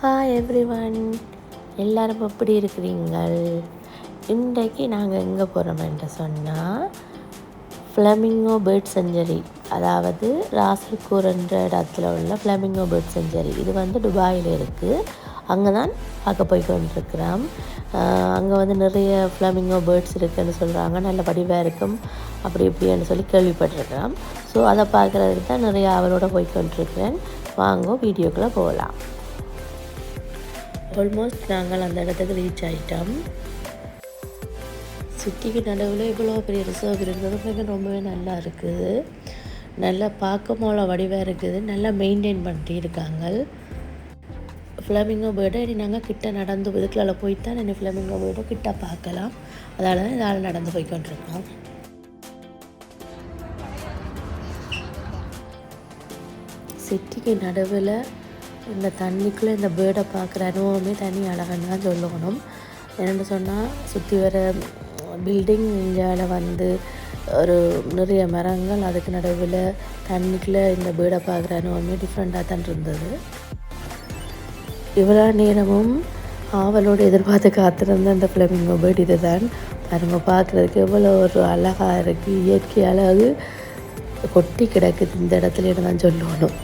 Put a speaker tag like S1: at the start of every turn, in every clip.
S1: Hi every one எல்லோரும் எப்படி இருக்கிறீங்கள்? இன்றைக்கு நாங்கள் எங்கே போகிறோம் என்று சொன்னால் ஃப்ளமிங்கோ பேர்ட் செஞ்சரி அதாவது ராசல்கூர்ன்ற இடத்துல உள்ள ஃப்ளமிங்கோ பேர்ட் செஞ்சரி இது வந்து துபாயில் இருக்குது அங்கே தான் பார்க்க போய் கொண்டிருக்கிறோம். அங்கே வந்து நிறைய ஃப்ளமிங்கோ பேர்ட்ஸ் இருக்குதுன்னு சொல்கிறாங்க நல்ல வடிவாக இருக்கும். அப்படி இப்படின்னு சொல்லி கேள்விப்பட்டிருக்கிறோம். ஸோ அதை பார்க்குறதுக்கு தான் நிறைய அவரோட போய் கொண்டிருக்கிறேன். வாங்க வீடியோக்குள்ளே போகலாம். ஆல்மோஸ்ட் நாங்கள் அந்த இடத்துக்கு ரீச் ஆகிட்டோம் சிட்டிக்கு நடுவில் இவ்வளோ பெரிய ரிசர்வ் இருக்கிறது ரொம்பவே நல்லா இருக்குது. நல்லா பார்க்க போல வடிவாக இருக்குது. நல்லா மெயின்டைன் பண்ணிட்டு இருக்காங்க. ஃப்ளமிங்கோ பேர்டை இனி நாங்கள் கிட்ட நடந்து இதுக்குள்ள போய் தான் என்ன ஃப்ளமிங்கோ பேர்டை கிட்ட பார்க்கலாம். அதால் தான் இதால் நடந்து போய்கொண்டிருக்கோம் சிட்டிக்கு நடுவில் இந்த தண்ணிக்குள்ளே இந்த பேர்டை பார்க்குற அனுபவமே தனி அழகன்னு தான் சொல்லணும். என்னென்னு சொன்னால் சுற்றி வர பில்டிங் இந்தியாவில் வந்து ஒரு நிறைய மரங்கள் அதுக்கு நடுவில் தண்ணிக்குள்ளே இந்த பேர்டை பார்க்குற அனுபவமே டிஃப்ரெண்ட்டாக தான் இருந்தது. இவ்வளோ நேரமும் ஆவலோடு எதிர்பார்த்து காத்திருந்த அந்த ஃப்ளமிங்கோ பேர்ட் இது தான் பாருங்க பார்க்குறதுக்கு எவ்வளோ ஒரு அழகாக இருக்குது இயற்கை அழகு கொட்டி கிடக்குது. இந்த இடத்துல தான் சொல்லணும்.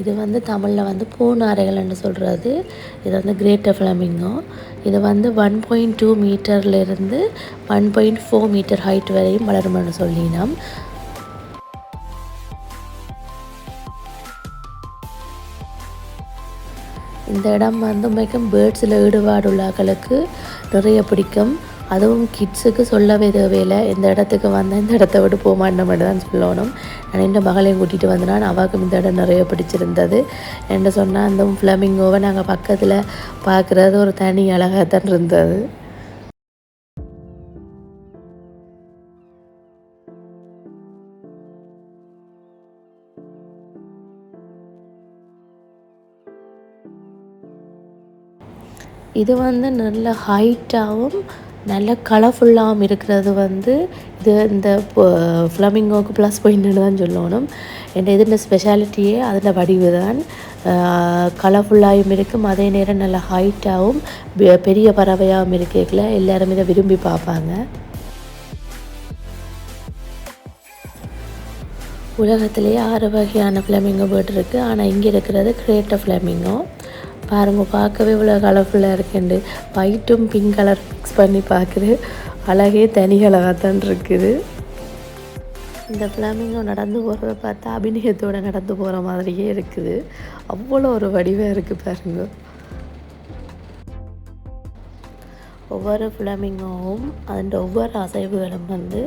S1: இது வந்து தமிழில் வந்து பூநாரைகள்னு சொல்கிறது இது வந்து கிரேட்டர் ஃப்ளமிங்கோ இது வந்து one point two மீட்டர்லேருந்து one point four metre height வரையும் வளரும்னு சொல்லினோம். இந்த இடம் வந்து மிகவும் பேர்ட்ஸில் ஈடுபாடு உள்ளாக்களுக்கு நிறைய பிடிக்கும். அதுவும் கிட்ஸுக்கு சொல்லவே தேவையில்லை. இந்த இடத்துக்கு வந்தேன் இந்த இடத்த விட்டு போக மாட்டேன் மட்டும் தான் சொல்லணும். நான் இந்த மகளையும் கூட்டிகிட்டு வந்தேன்னா அவாக்கும் இந்த இடம் நிறைய பிடிச்சிருந்தது. என்ன சொன்னால் அந்த ஃப்ளமிங்கோவை நாங்கள் பக்கத்தில் பார்க்குறது ஒரு தனி அழகாக தான் இருந்தது. இது வந்து நல்ல ஹைட்டாகவும் நல்ல கலர்ஃபுல்லாகவும் இருக்கிறது வந்து இது இந்த ஃப்ளமிங்கோக்கு ப்ளஸ் பாயிண்ட்னு தான் சொல்லணும். என் இதில் ஸ்பெஷாலிட்டியே அதில் வடிவு தான் கலர்ஃபுல்லாகவும் இருக்கும் அதே நேரம் நல்ல ஹைட்டாகவும் பெரிய பறவையாகவும் இருக்கல எல்லோரும் இதை விரும்பி பார்ப்பாங்க. உலகத்திலேயே ஆறு வகையான ஃப்ளமிங்கோ பேர்ட் இருக்குது ஆனால் இங்கே இருக்கிறது கிரேட்டர் ஃப்ளமிங்கோ பாருங்கள் பார்க்கவே இவ்வளோ கலர்ஃபுல்லாக இருக்குண்டு ஒயிட்டும் பிங்க் கலர் மிக்ஸ் பண்ணி பார்க்குறது அழகே தனி அழகாக தான் இருக்குது. இந்த ஃப்ளாமிங்கோ நடந்து போகிறத பார்த்தா அபிநயத்தோடு நடந்து போகிற மாதிரியே இருக்குது. அவ்வளோ ஒரு வடிவாக இருக்குது பாருங்க. ஒவ்வொரு ஃப்ளாமிங்கோவும் அதன் ஒவ்வொரு அசைவுகளும் வந்து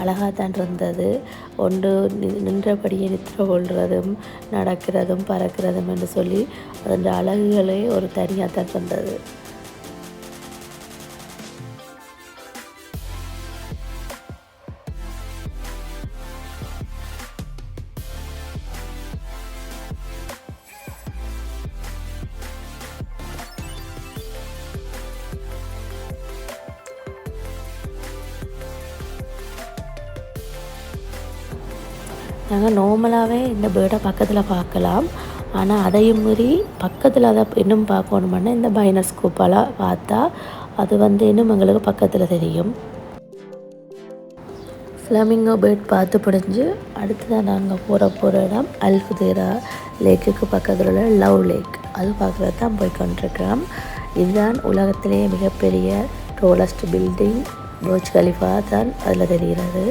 S1: அழகாக தான் இருந்தது ஒன்று நின்றபடியே நித்திர கொள்வதும் நடக்கிறதும் பறக்கிறதும் என்று சொல்லி அதன் அழகுகளே ஒரு தனியாக தான் இருந்தது நாங்கள் நார்மலாகவே இந்த பேர்டை பக்கத்தில் பார்க்கலாம். ஆனால் அதையும் மீறி பக்கத்தில் அதை இன்னும் பார்க்கணுமானா இந்த பைனஸ்கோப்பால் பார்த்தா அது வந்து இன்னும் எங்களுக்கு பக்கத்தில் தெரியும். ஃப்ளமிங்கோ பேர்ட் பார்த்து பிடிஞ்சு அடுத்ததான் நாங்கள் போகிற போகிற இடம் அல்குதேரா லேக்குக்கு பக்கத்தில் உள்ள லவ் லேக் அது பார்க்குறது தான் போய் கொண்டிருக்கிறோம். இதுதான் உலகத்திலேயே மிகப்பெரிய டோலஸ்ட் பில்டிங் போர்ஜ் கலிஃபா தான் அதில் தெரிகிறது.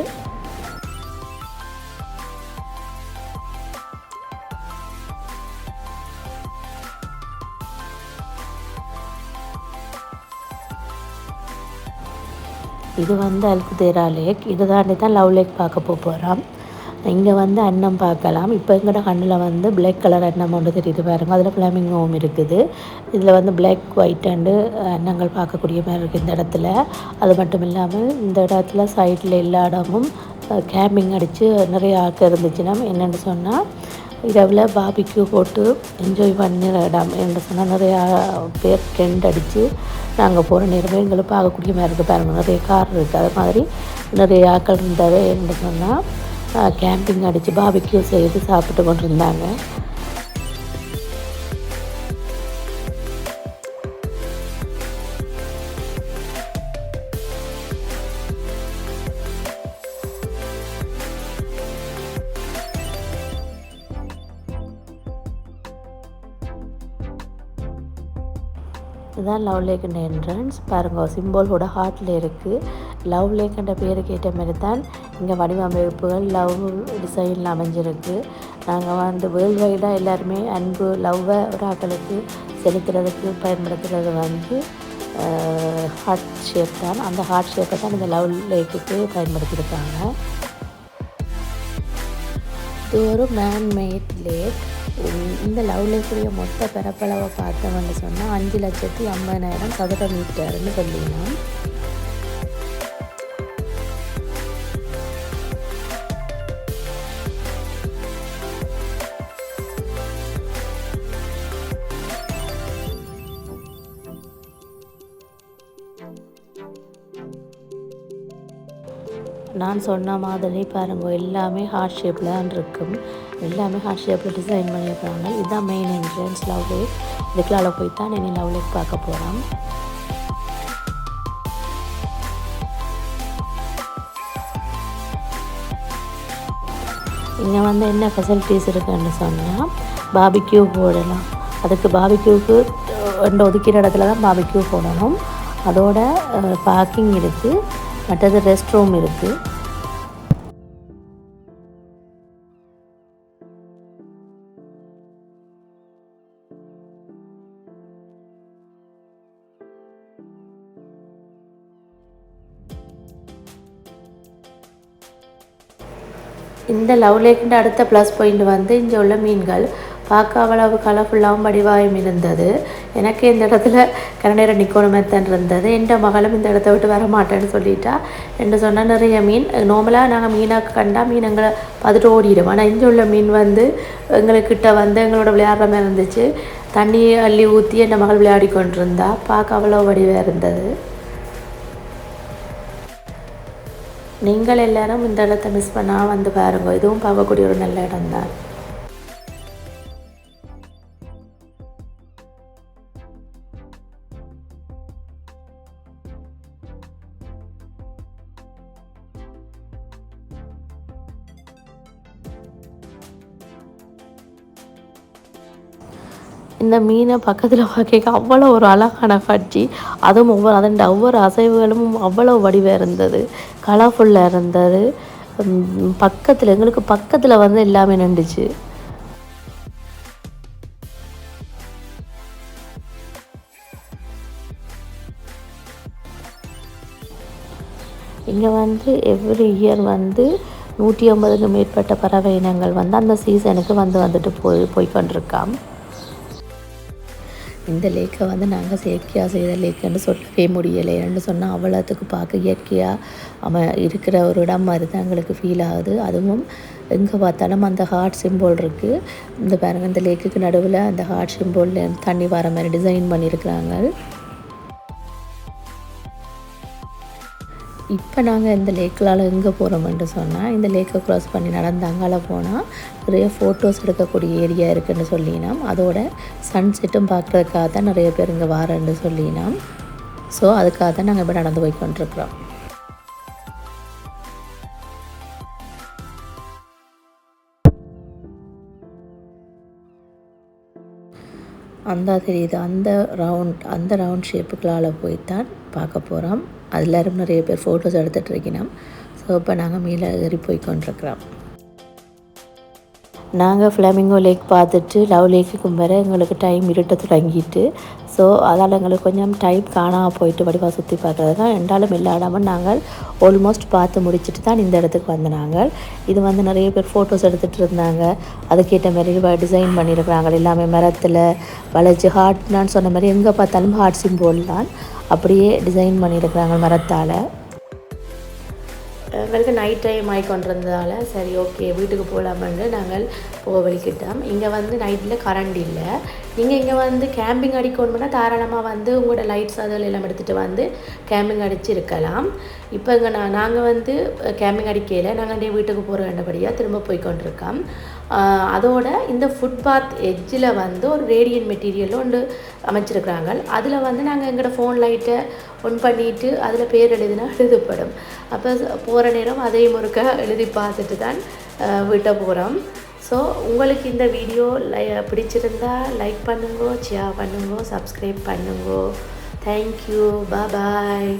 S1: இது வந்து அல்குதேரா லேக். இது தாண்டி தான் லவ் லேக் பார்க்க போக போகிறோம் இங்கே வந்து அன்னம் பார்க்கலாம். இப்போ எங்கள்கிட்ட கண்ணில் வந்து பிளாக் கலர் அன்னம் ஒன்று தெரியுது பாருங்க. அதில் ஃப்ளாமிங்கோவும் இருக்குது. இதில் வந்து பிளாக் ஒயிட் அண்டு அன்னங்கள் பார்க்கக்கூடிய மாதிரி இருக்குது இந்த இடத்துல. அது மட்டும் இல்லாமல் இந்த இடத்துல சைடில் எல்லா இடமும் கேம்பிங் அடித்து நிறைய ஆக்க இருந்துச்சுன்னா என்னென்னு சொன்னால் இரவில் பாபிக்கு போட்டு என்ஜாய் பண்ணுற இடம். என்று சொன்னால் நிறையா பேர் டென்ட் அடித்து நாங்கள் போகிற நேரமே எங்களுக்கு பார்க்கக்கூடிய மாதிரி இருக்குது பாருங்கள் நிறைய கார் இருக்குது அது மாதிரி நிறைய ஆக்கள் இருந்தாவே என்று சொன்னால் கேம்பிங் அடித்து பாபிக்கு செய்து சாப்பிட்டு கொண்டு இருந்தாங்க இதுதான் லவ் லேக்கண்ட் என்ட்ரன்ஸ் பாருங்க சிம்போலோட ஹார்ட்டில் இருக்குது லவ் லேக்கண்ட பேருக்கு ஏற்ற மாதிரி தான் இங்கே வடிவமைப்புகள் லவ் டிசைனில் அமைஞ்சிருக்கு. நாங்கள் வந்து வேர்ல்டு வைடாக எல்லாருமே அன்பு லவ்வை ஒரு ஆக்களுக்கு செலுத்துறதுக்கு பயன்படுத்துகிறது வந்து ஹார்ட் ஷேப் தான். அந்த ஹார்ட் ஷேப்பை தான் இந்த லவ் லேக்குக்கு பயன்படுத்தியிருக்காங்க. இது ஒரு மேன்மேட் லேக் இந்த லவ் லேக்குடைய மொத்த பரப்பளவை பார்த்தவங்க சொன்னால் அஞ்சு லட்சத்தி ஐம்பதாயிரம் சதுர மீட்டர்னு சொல்லிடலாம். நான் சொன்ன மாதிரி பாருங்க எல்லாமே ஹார்ட் ஷேப்பில் இருக்கும். எல்லாமே ஹார்ட் ஷேப்பில் டிசைன் பண்ணியிருக்காங்க இதுதான் மெயின் என்ட்ரன்ஸ் லவ் லேக் இதுக்குள்ளால போய் தான் நீங்கள் லவ் லேக் பார்க்க போகிறோம் இங்கே வந்து என்ன ஃபெசிலிட்டிஸ் இருக்குன்னு சொன்னால் பாபிக்யூ போடலாம் அதுக்கு பாபிக்யூக்கு ரெண்டு ஒதுக்கிற இடத்துல தான் பாபிக்யூ போடணும். அதோட பார்க்கிங் இருக்குது மற்றது ரெஸ்ட் ரூம் இருக்குது இந்த லவ் லேக்கின் அடுத்த ப்ளஸ் பாயிண்ட் வந்து இங்கே உள்ள மீன்கள். பார்க்க அவ்வளவு கலர்ஃபுல்லாகவும் வடிவாயும் இருந்தது. எனக்கு இந்த இடத்துல கரநேரம் நிற்கணுமே தான் இருந்தது. எந்த மகளும் இந்த இடத்த விட்டு வர மாட்டேன்னு சொல்லிட்டா. என்று சொன்னால் நிறைய மீன். நார்மலாக நாங்கள் மீனாக கண்டால் மீன் எங்களை பார்த்துட்டு ஓடிடும் ஆனால் இங்கே உள்ள மீன் வந்து எங்களுக்கிட்ட வந்து எங்களோட விளையாடுற மாதிரி இருந்துச்சு. தண்ணி அள்ளி ஊற்றி என் மகள் விளையாடி கொண்டிருந்தா பார்க்க அவ்வளோ வடிவாக இருந்தது. நீங்கள் எல்லாரும் இந்த இடத்த மிஸ் பண்ணால் வந்து பாருங்க. இதுவும் பார்க்கக்கூடிய ஒரு நல்ல இடம் தான் இந்த மீனை பக்கத்தில் பார்க்க அவ்வளோ ஒரு அழகான காட்சி அதுவும் ஒவ்வொரு அதன் ஒவ்வொரு அசைவுகளும் அவ்வளோ வடிவாக இருந்தது. கலர்ஃபுல்லாக இருந்தது. பக்கத்தில் எங்களுக்கு பக்கத்தில் வந்து எல்லாமே நின்றுச்சு. இங்கே வந்து எவ்ரி இயர் வந்து நூற்றி ஐம்பதுக்கு மேற்பட்ட பறவை இனங்கள் வந்து அந்த சீசனுக்கு வந்து வந்துட்டு போய் போய்கொண்டிருக்கான் இந்த லேக்கை வந்து நாங்கள் செயற்கையாக செய்த லேக்குன்னு சொல்லவே முடியலைன்னு சொன்னால் அவ்வளோத்துக்கு பார்க்க இயற்கையாக அவன் இருக்கிற ஒரு இடம் மாதிரி தான் எங்களுக்கு ஃபீல் ஆகுது. அதுவும் எங்கே பார்த்தாலும் அந்த ஹார்ட் சிம்போல் இருக்குது இந்த பாருங்கள் இந்த லேக்குக்கு நடுவில் அந்த ஹார்ட் சிம்போலில் தண்ணி வர மாதிரி டிசைன் பண்ணியிருக்கிறாங்க. இப்போ நாங்கள் இந்த லேக்கில் எங்கே போகிறோம்னு சொன்னால் இந்த லேக்கை க்ராஸ் பண்ணி நடந்து அங்கால போனால் நிறைய ஃபோட்டோஸ் எடுக்கக்கூடிய ஏரியா இருக்குன்னு சொல்லினோம். அதோட சன்செட்டும் பார்க்குறதுக்காக தான் நிறைய பேர் இங்கே வாரன்னு சொல்லினோம். ஸோ அதுக்காக தான் நாங்கள் இப்போ நடந்து போய் கொண்டிருக்கிறோம் அந்த தெரியுது. அந்த ரவுண்ட் அந்த ரவுண்ட் ஷேப்புக்களால் போய் தான் பார்க்க போகிறோம் அதில் நிறைய பேர் ஃபோட்டோஸ் எடுத்துகிட்டு இருக்கணும் ஸோ இப்போ நாங்கள் மேலே ஏறி போய் கொண்டிருக்கிறோம். நாங்கள் ஃப்ளமிங்கோ லேக் பார்த்துட்டு லவ் லேக்குக்கும் வர எங்களுக்கு டைம் இருட்ட தொடங்கிட்டு ஸோ அதால் எங்களுக்கு கொஞ்சம் டைம் காணாமல் போயிட்டு வடிவாக சுற்றி பார்க்குறது தான் ரெண்டாலும் இல்லாடாமல் நாங்கள் ஆல்மோஸ்ட் பார்த்து முடிச்சுட்டு தான் இந்த இடத்துக்கு வந்து நாங்கள் இது வந்து நிறைய பேர் ஃபோட்டோஸ் எடுத்துகிட்டு இருந்தாங்க. அதுக்கேற்ற மாதிரி டிசைன் பண்ணியிருக்கிறாங்க. எல்லாமே மரத்தில் வளைச்சி ஹார்ட்னான்னு சொன்ன மாதிரி எங்கே பார்த்தாலும் ஹார்ட் சிம்போல் தான். அப்படியே டிசைன் பண்ணியிருக்கிறாங்க மரத்தால். எங்களுக்கு நைட் டைம் ஆகிக்கொண்டிருந்ததால் சரி ஓகே வீட்டுக்கு போகலாமென்று நாங்கள் போக வெளிக்கிட்டோம் இங்கே வந்து நைட்டில் கரண்ட் இல்லை. நீங்கள் இங்கே வந்து கேம்பிங் அடிக்கணும்னா தாராளமாக வந்து உங்களோட லைட்ஸ் அதில் எல்லாம் எடுத்துகிட்டு வந்து கேம்பிங் அடித்து இருக்கலாம். இப்போ இங்கே நான் நாங்கள் வந்து கேம்பிங் அடிக்கையில் நாங்கள் வீட்டுக்கு போகிற வேண்டபடியாக திரும்ப போய் கொண்டிருக்கோம். அதோட இந்த ஃபுட்பாத் எட்ஜில் வந்து ஒரு ரேடியன் மெட்டீரியல் ஒன்று அமைச்சிருக்கிறாங்க. அதில் வந்து நாங்கள் எங்களோட ஃபோன் லைட்டை ஒன் பண்ணிட்டு அதில் பேர் எழுதினா எழுதப்படும். அப்போ போகிற நேரம் அதையும் ஒருக்க எழுதி பார்த்துட்டு தான் வீட்டை போகிறோம் ஸோ உங்களுக்கு இந்த வீடியோ லை பிடிச்சிருந்தா லைக் பண்ணுங்க ஷேர் பண்ணுங்க சப்ஸ்கிரைப் பண்ணுங்கோ. Thank you bye